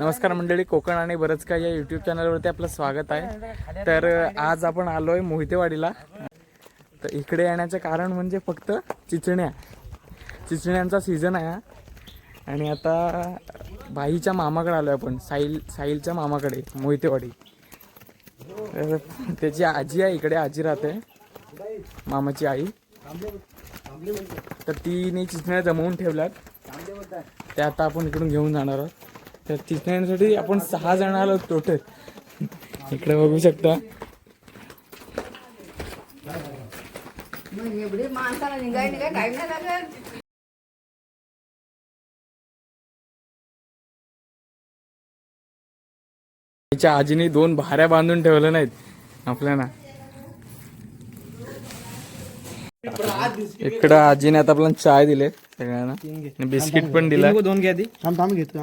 नमस्कार मंडळी कोकण आणि बरंच काय या युट्यूब चॅनलवरती आपलं स्वागत आहे. तर आज आपण आलोय मोहितेवाडीला. तर इकडे येण्याचं कारण म्हणजे फक्त चिचण्या. चिचण्यांचा सीझन आहे हा. आणि आता बाईच्या मामाकडे आलोय आपण साईल साहिलच्या मामाकडे मोहितेवाडी. तर त्याची आजी आहे इकडे आजी राहते मामाची आई. तर तिने चिचण्या जमवून ठेवल्यात. त्या आता आपण इकडून घेऊन जाणार आहोत. तर चिचण्यांसाठी आपण सहा जण आलो टोटल इकडे बघू शकता. तिच्या आजीने दोन भाऱ्या बांधून ठेवल्या नाहीत. आपल्याला. इकडं आजीने आता आपल्याला चाय दिले. सगळ्यांना. बिस्किट पण दिला दोन घ्या थांब थांब घेतो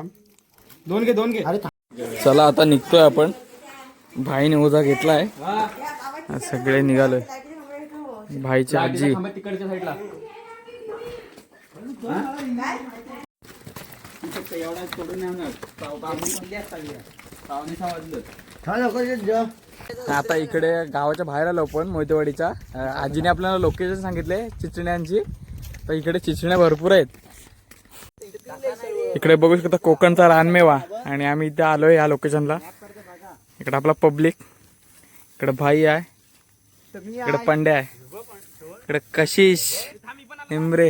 दोन घे दोन घे. अरे चला आता निघतोय आपण. भाईने ओझा घेतलाय. सगळे निघालोय. भाईची आजी. तिकडच्या साईडला. एवढा सोडून आता इकडे गावाच्या बाहेर आलो आपण मोहितेवाडीच्या. आजीने आपल्याला लोकेशन सांगितले चिचण्यांची. तर इकडे चिचण्या भरपूर आहेत. इकडे बघू शकता कोकणचा रानमेवा. आणि आम्ही इथे आलोय या लोकेशनला इकडे आपला पब्लिक इकडे भाई आहे. इकडे पंड्या आहे. इकडे कशिश. निमरे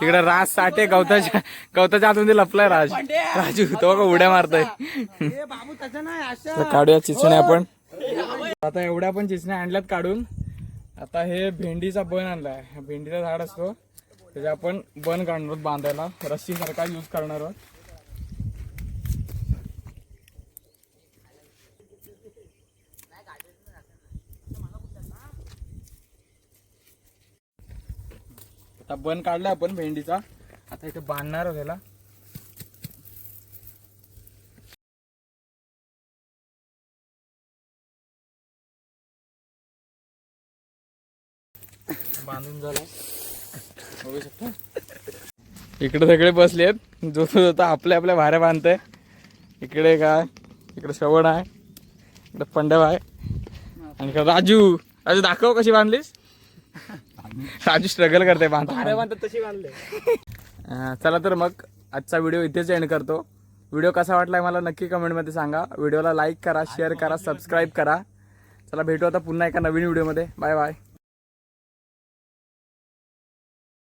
तिकडे राज साठे गवताच्या गवताच्या आतमध्ये लपलाय राज. राजू तो का उड्या मारतोय. काढूया चिचण्या आपण आता एवढ्या पण चिचण्या आणल्यात काढून. आता हे भेंडीचा बन आणलाय. भेंडीचा झाड असतो. त्याच्या आपण बन काढणार आहोत बांधायला. रस्सी सारखा यूज करणार आहोत. आता बन काढला आपण भेंडीचा. आता इथे बांधणार आहोत त्याला बांधून झाला. बघू शकता इकडे सगळे बसले आहेत. जो तो जो आपल्या आपल्या भाऱ्या बांधतंय. इकडे काय इकडे श्रवण आहे इकडे पंडव आहे. आणि राजू. राजू दाखव कशी बांधलीस. राजू स्ट्रगल करते बांधा तशी बांधले. चला तर मग आजचा व्हिडिओ इथेच एंड करतो. व्हिडिओ कसा वाटलाय मला नक्की कमेंटमध्ये सांगा. व्हिडिओला लाईक करा शेअर करा सबस्क्राईब करा. चला भेटू आता पुन्हा एका नवीन व्हिडिओमध्ये बाय बाय